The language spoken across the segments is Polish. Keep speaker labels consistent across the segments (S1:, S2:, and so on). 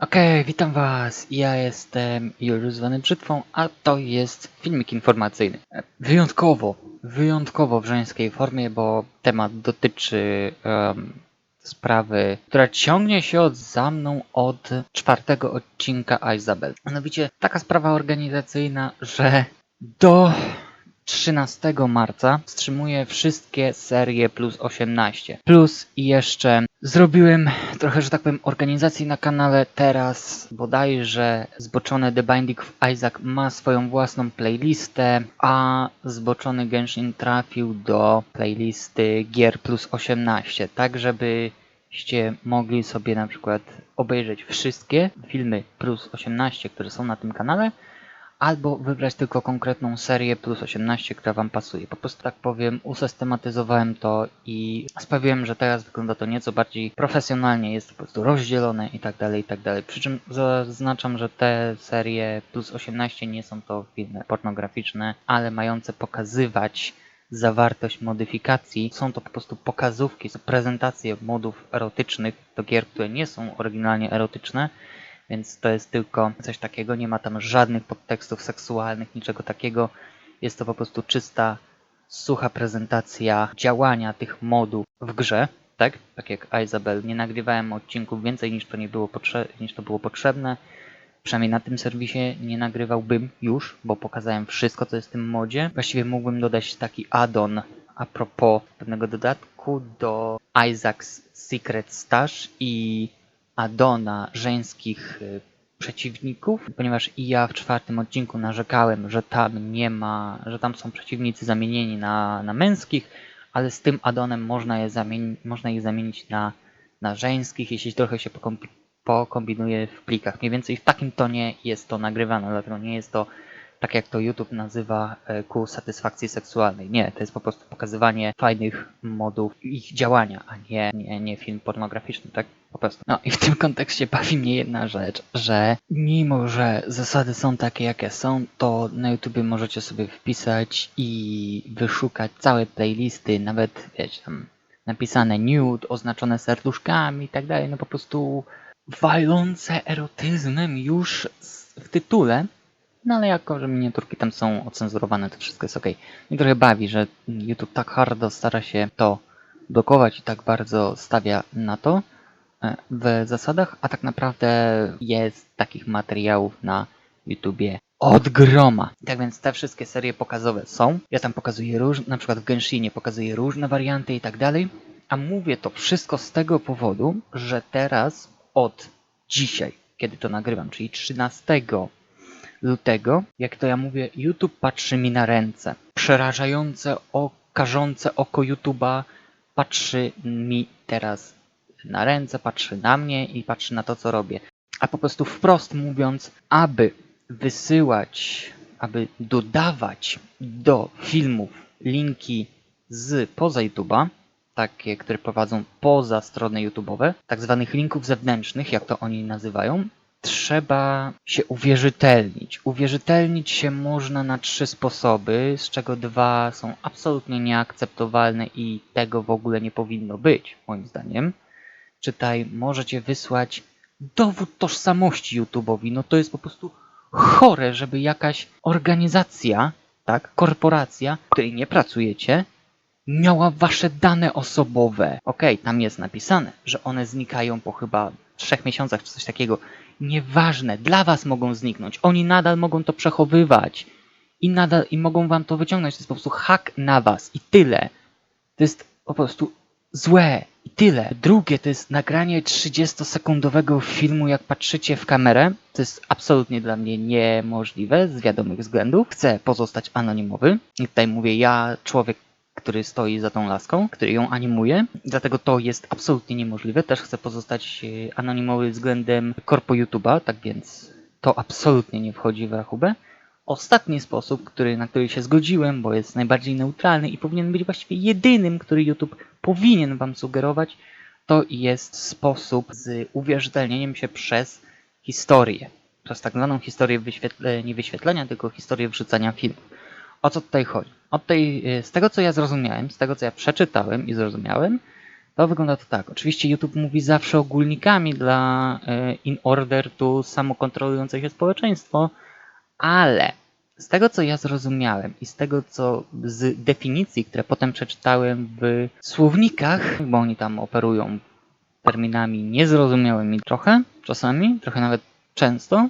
S1: Okej, witam was. Ja jestem Juliusz zwany Brzytwą, a to jest filmik informacyjny. Wyjątkowo, wyjątkowo w żeńskiej formie, bo temat dotyczy em, sprawy, która ciągnie się od, za mną od czwartego odcinka Isabel. Mianowicie taka sprawa organizacyjna, że do 13 marca wstrzymuję wszystkie serie plus 18. Plus i jeszcze zrobiłem trochę, że tak powiem, organizacji na kanale teraz. Bodajże zboczony The Binding of Isaac ma swoją własną playlistę, a zboczony Genshin trafił do playlisty gier plus 18. Tak, żebyście mogli sobie na przykład obejrzeć wszystkie filmy plus 18, które są na tym kanale albo wybrać tylko konkretną serię plus 18, która Wam pasuje. Po prostu tak powiem, usystematyzowałem to i sprawiłem, że teraz wygląda to nieco bardziej profesjonalnie, jest to po prostu rozdzielone i tak dalej, i tak dalej. Przy czym zaznaczam, że te serie plus 18 nie są to filmy pornograficzne, ale mające pokazywać zawartość modyfikacji. Są to po prostu pokazówki, są prezentacje modów erotycznych do gier, które nie są oryginalnie erotyczne, więc to jest tylko coś takiego, nie ma tam żadnych podtekstów seksualnych, niczego takiego. Jest to po prostu czysta, sucha prezentacja działania tych modów w grze, tak? Tak jak Isabel. Nie nagrywałem odcinków więcej niż to, nie było, niż to było potrzebne. Przynajmniej na tym serwisie nie nagrywałbym już, bo pokazałem wszystko, co jest w tym modzie. Właściwie mógłbym dodać taki add-on a propos pewnego dodatku do Isaac's Secret Stash i Adona żeńskich y, przeciwników, ponieważ i ja w czwartym odcinku narzekałem, że tam nie ma, że tam są przeciwnicy zamienieni na, na męskich, ale z tym Adonem można, je zamieni, można ich zamienić na, na żeńskich, jeśli trochę się pokombinuje w plikach. Mniej więcej w takim tonie jest to nagrywane, dlatego nie jest to tak jak to YouTube nazywa e, ku satysfakcji seksualnej. Nie, to jest po prostu pokazywanie fajnych modów ich działania, a nie, nie, nie film pornograficzny, tak? Po prostu. No i w tym kontekście bawi mnie jedna rzecz, że mimo, że zasady są takie, jakie są, to na YouTubie możecie sobie wpisać i wyszukać całe playlisty, nawet, wiecie, tam napisane nude, oznaczone serduszkami i tak dalej, no po prostu walące erotyzmem już w tytule, no ale jako, że miniaturki tam są ocenzurowane, to wszystko jest ok. Mnie trochę bawi, że YouTube tak hardo stara się to blokować i tak bardzo stawia na to e, w zasadach, a tak naprawdę jest takich materiałów na YouTubie od groma. Tak więc te wszystkie serie pokazowe są. Ja tam pokazuję różne, na przykład w Genshinie pokazuję różne warianty i tak dalej. A mówię to wszystko z tego powodu, że teraz od dzisiaj, kiedy to nagrywam, czyli 13 lutego, jak to ja mówię, YouTube patrzy mi na ręce. Przerażające, okażące oko YouTube'a patrzy mi teraz na ręce, patrzy na mnie i patrzy na to, co robię. A po prostu wprost mówiąc, aby wysyłać, aby dodawać do filmów linki z poza YouTube'a, takie, które prowadzą poza strony YouTube'owe, tak zwanych linków zewnętrznych, jak to oni nazywają, trzeba się uwierzytelnić. Uwierzytelnić się można na trzy sposoby, z czego dwa są absolutnie nieakceptowalne i tego w ogóle nie powinno być, moim zdaniem. Czytaj, możecie wysłać dowód tożsamości YouTube'owi. No to jest po prostu chore, żeby jakaś organizacja, tak, korporacja, w której nie pracujecie, miała wasze dane osobowe. Okej, tam jest napisane, że one znikają po chyba trzech miesiącach czy coś takiego. Nieważne, dla was mogą zniknąć. Oni nadal mogą to przechowywać. I nadal i mogą wam to wyciągnąć. To jest po prostu hak na was i tyle. To jest po prostu złe i tyle. Drugie to jest nagranie 30-sekundowego filmu, jak patrzycie w kamerę. To jest absolutnie dla mnie niemożliwe z wiadomych względów. Chcę pozostać anonimowy. I tutaj mówię ja, człowiek, który stoi za tą laską, który ją animuje. Dlatego to jest absolutnie niemożliwe. Też chcę pozostać e, anonimowy względem korpo YouTube'a, tak więc to absolutnie nie wchodzi w rachubę. Ostatni sposób, który, na który się zgodziłem, bo jest najbardziej neutralny i powinien być właściwie jedynym, który YouTube powinien Wam sugerować, to jest sposób z uwierzytelnieniem się przez historię. Przez tak zwaną historię wyświetle, nie wyświetlenia, tylko historię wrzucania filmów. O co tutaj chodzi? Od tej, z tego co ja zrozumiałem, z tego co ja przeczytałem i zrozumiałem, To wygląda to tak. Oczywiście YouTube mówi zawsze ogólnikami dla e, in order to samokontrolujące się społeczeństwo, ale z tego co ja zrozumiałem i z tego co z definicji, które potem przeczytałem w słownikach, bo oni tam operują terminami niezrozumiałymi trochę, czasami, trochę nawet często,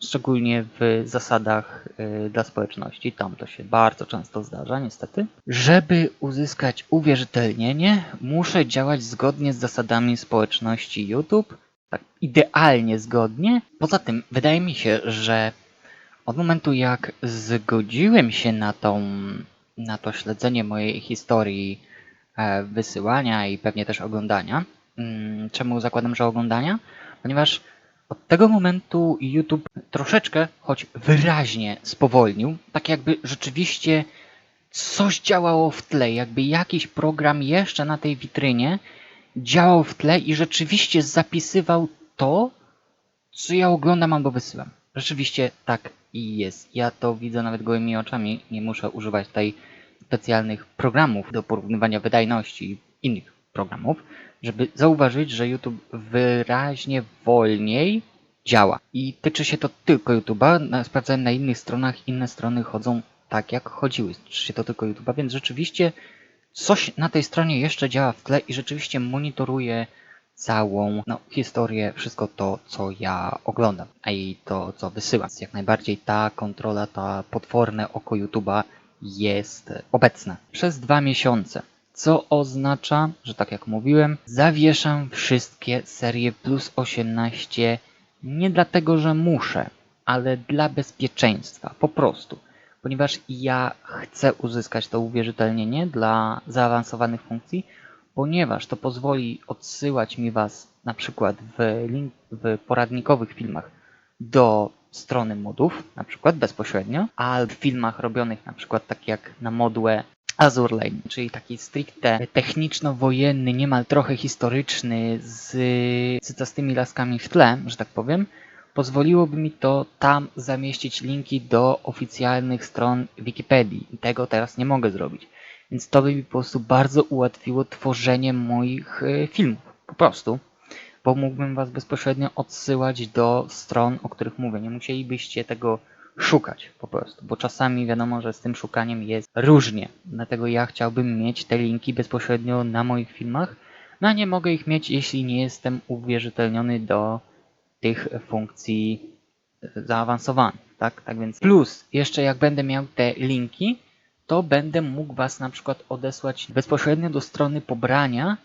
S1: szczególnie w zasadach y, dla społeczności, tam to się bardzo często zdarza, niestety. Żeby uzyskać uwierzytelnienie, muszę działać zgodnie z zasadami społeczności YouTube, tak idealnie zgodnie. Poza tym, wydaje mi się, że od momentu jak zgodziłem się na, tą, na to śledzenie mojej historii e, wysyłania i pewnie też oglądania, mm, czemu zakładam, że oglądania? Ponieważ od tego momentu YouTube troszeczkę, choć wyraźnie spowolnił, tak jakby rzeczywiście coś działało w tle, jakby jakiś program jeszcze na tej witrynie działał w tle i rzeczywiście zapisywał to, co ja oglądam albo wysyłam. Rzeczywiście tak i jest. Ja to widzę nawet gołymi oczami. Nie muszę używać tutaj specjalnych programów do porównywania wydajności innych programów żeby zauważyć, że YouTube wyraźnie wolniej działa. I tyczy się to tylko YouTube'a. Sprawdzałem na innych stronach, inne strony chodzą tak, jak chodziły. Tyczy się to tylko YouTube'a, więc rzeczywiście coś na tej stronie jeszcze działa w tle i rzeczywiście monitoruje całą no, historię, wszystko to, co ja oglądam, a i to, co wysyłam. Jak najbardziej ta kontrola, ta potworne oko YouTube'a jest obecna. Przez dwa miesiące co oznacza, że tak jak mówiłem, zawieszam wszystkie serie plus 18 nie dlatego, że muszę, ale dla bezpieczeństwa, po prostu. Ponieważ ja chcę uzyskać to uwierzytelnienie dla zaawansowanych funkcji, ponieważ to pozwoli odsyłać mi Was na przykład w, link, w poradnikowych filmach do strony modów, na przykład bezpośrednio, a w filmach robionych na przykład tak jak na modłę Azure Lane, czyli taki stricte techniczno-wojenny, niemal trochę historyczny, z cycastymi laskami w tle, że tak powiem, pozwoliłoby mi to tam zamieścić linki do oficjalnych stron Wikipedii. I tego teraz nie mogę zrobić. Więc to by mi po prostu bardzo ułatwiło tworzenie moich e, filmów. Po prostu. Bo mógłbym Was bezpośrednio odsyłać do stron, o których mówię. Nie musielibyście tego szukać po prostu, bo czasami wiadomo, że z tym szukaniem jest różnie. Dlatego ja chciałbym mieć te linki bezpośrednio na moich filmach, no a nie mogę ich mieć, jeśli nie jestem uwierzytelniony do tych funkcji zaawansowanych. Tak? tak więc plus, jeszcze jak będę miał te linki, to będę mógł Was na przykład odesłać bezpośrednio do strony pobrania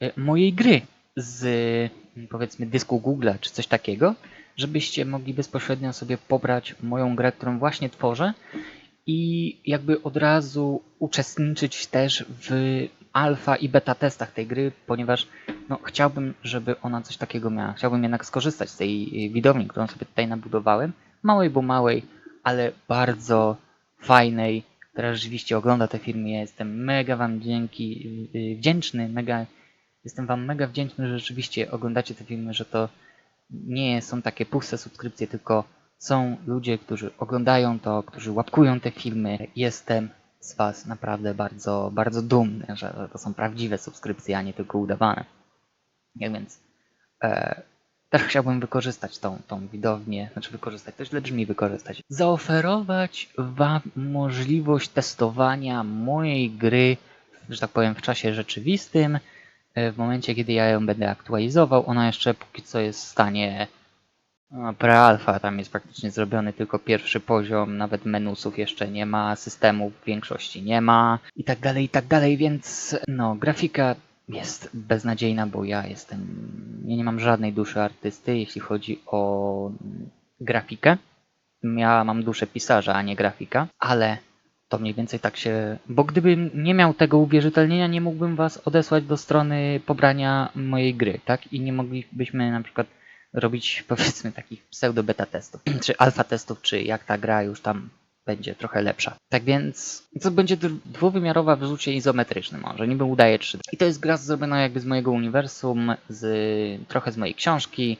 S1: e, mojej gry z powiedzmy dysku Google czy coś takiego żebyście mogli bezpośrednio sobie pobrać moją grę, którą właśnie tworzę i jakby od razu uczestniczyć też w alfa i beta testach tej gry, ponieważ no, chciałbym, żeby ona coś takiego miała. Chciałbym jednak skorzystać z tej widowni, którą sobie tutaj nabudowałem. Małej, bo małej, ale bardzo fajnej, która rzeczywiście ogląda te filmy. Ja jestem mega Wam dzięki, y, wdzięczny, mega, jestem Wam mega wdzięczny, że rzeczywiście oglądacie te filmy, że to nie są takie puste subskrypcje, tylko są ludzie, którzy oglądają to, którzy łapkują te filmy. Jestem z Was naprawdę bardzo, bardzo dumny, że to są prawdziwe subskrypcje, a nie tylko udawane. Jak więc e, też chciałbym wykorzystać tą, tą widownię, znaczy wykorzystać, to źle brzmi wykorzystać, zaoferować Wam możliwość testowania mojej gry, że tak powiem, w czasie rzeczywistym, w momencie, kiedy ja ją będę aktualizował, ona jeszcze póki co jest w stanie no, prealfa, tam jest praktycznie zrobiony tylko pierwszy poziom, nawet menusów jeszcze nie ma, systemów w większości nie ma i tak dalej, i tak dalej, więc no, grafika jest beznadziejna, bo ja jestem, ja nie mam żadnej duszy artysty, jeśli chodzi o grafikę. Ja mam duszę pisarza, a nie grafika, ale to mniej więcej tak się... Bo gdybym nie miał tego uwierzytelnienia, nie mógłbym was odesłać do strony pobrania mojej gry, tak? I nie moglibyśmy na przykład robić powiedzmy takich pseudo-beta testów, czy alfa testów, czy jak ta gra już tam będzie trochę lepsza. Tak więc to będzie dwuwymiarowa w rzucie izometrycznym może, niby udaje 3D. I to jest gra zrobiona jakby z mojego uniwersum, z, trochę z mojej książki,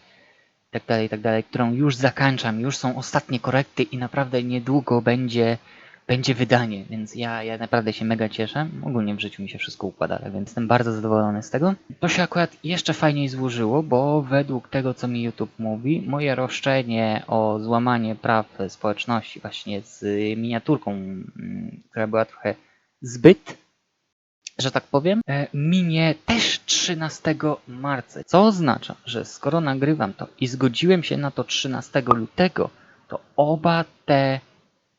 S1: tak dalej, tak dalej, którą już zakończam, już są ostatnie korekty i naprawdę niedługo będzie będzie wydanie, więc ja, ja naprawdę się mega cieszę. Ogólnie w życiu mi się wszystko układa, więc jestem bardzo zadowolony z tego. To się akurat jeszcze fajniej złożyło, bo według tego, co mi YouTube mówi, moje roszczenie o złamanie praw społeczności właśnie z miniaturką, mm, która była trochę zbyt, że tak powiem, e, minie też 13 marca. Co oznacza, że skoro nagrywam to i zgodziłem się na to 13 lutego, to oba te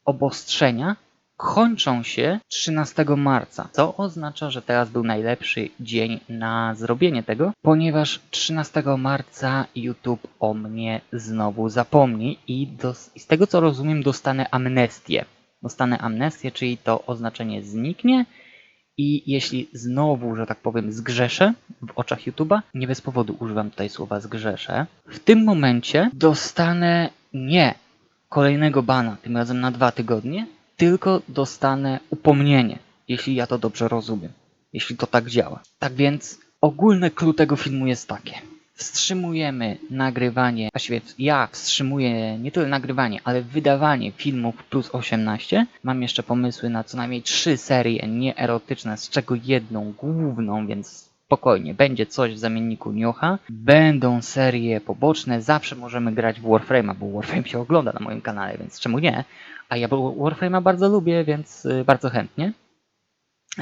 S1: obostrzenia kończą się 13 marca, co oznacza, że teraz był najlepszy dzień na zrobienie tego, ponieważ 13 marca YouTube o mnie znowu zapomni i, dos- i z tego co rozumiem dostanę amnestię. Dostanę amnestię, czyli to oznaczenie zniknie i jeśli znowu, że tak powiem, zgrzeszę w oczach YouTube'a, nie bez powodu używam tutaj słowa zgrzeszę, w tym momencie dostanę nie kolejnego bana, tym razem na dwa tygodnie, tylko dostanę upomnienie, jeśli ja to dobrze rozumiem, jeśli to tak działa. Tak więc ogólne clue tego filmu jest takie. Wstrzymujemy nagrywanie, właściwie ja wstrzymuję nie tyle nagrywanie, ale wydawanie filmów plus 18. Mam jeszcze pomysły na co najmniej trzy serie nieerotyczne, z czego jedną główną, więc spokojnie, będzie coś w zamienniku Niocha. Będą serie poboczne, zawsze możemy grać w Warframe'a, bo Warframe się ogląda na moim kanale, więc czemu nie? A ja Warframe'a bardzo lubię, więc y, bardzo chętnie.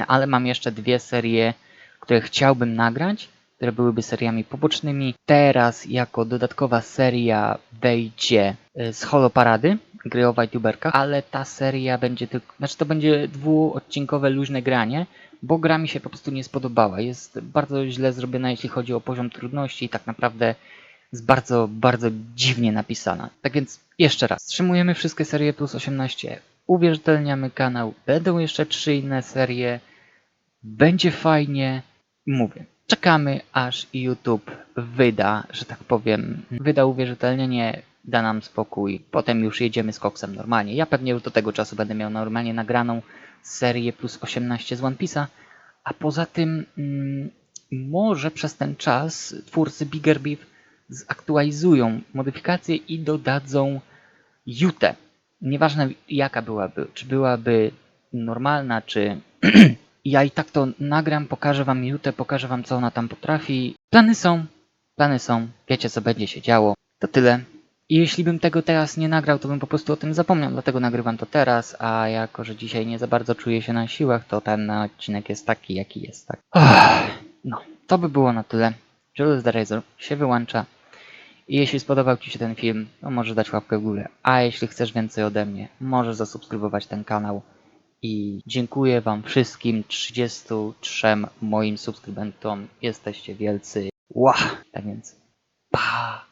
S1: Ale mam jeszcze dwie serie, które chciałbym nagrać, które byłyby seriami pobocznymi. Teraz jako dodatkowa seria wejdzie y, z Holoparady, gry o youtuberkach, ale ta seria będzie tylko, znaczy to będzie dwuodcinkowe luźne granie, bo gra mi się po prostu nie spodobała. Jest bardzo źle zrobiona, jeśli chodzi o poziom trudności i tak naprawdę jest bardzo, bardzo dziwnie napisana. Tak więc jeszcze raz, wstrzymujemy wszystkie serie plus 18, uwierzytelniamy kanał, będą jeszcze trzy inne serie, będzie fajnie, mówię. Czekamy aż YouTube wyda, że tak powiem, wyda uwierzytelnienie, da nam spokój. Potem już jedziemy z koksem normalnie. Ja pewnie już do tego czasu będę miał normalnie nagraną serię plus 18 z One Piece'a, a poza tym mm, może przez ten czas twórcy Bigger Beef zaktualizują modyfikacje i dodadzą Jutę. Nieważne jaka byłaby, czy byłaby normalna, czy ja i tak to nagram, pokażę wam Jutę, pokażę wam co ona tam potrafi. Plany są, plany są, wiecie co będzie się działo. To tyle. I jeśli bym tego teraz nie nagrał, to bym po prostu o tym zapomniał, dlatego nagrywam to teraz, a jako, że dzisiaj nie za bardzo czuję się na siłach, to ten odcinek jest taki, jaki jest. Tak. No, to by było na tyle. Julius the Razor się wyłącza. I jeśli spodobał Ci się ten film, to możesz dać łapkę w górę. A jeśli chcesz więcej ode mnie, możesz zasubskrybować ten kanał. I dziękuję Wam wszystkim 33 moim subskrybentom. Jesteście wielcy. Ła! Tak więc, pa!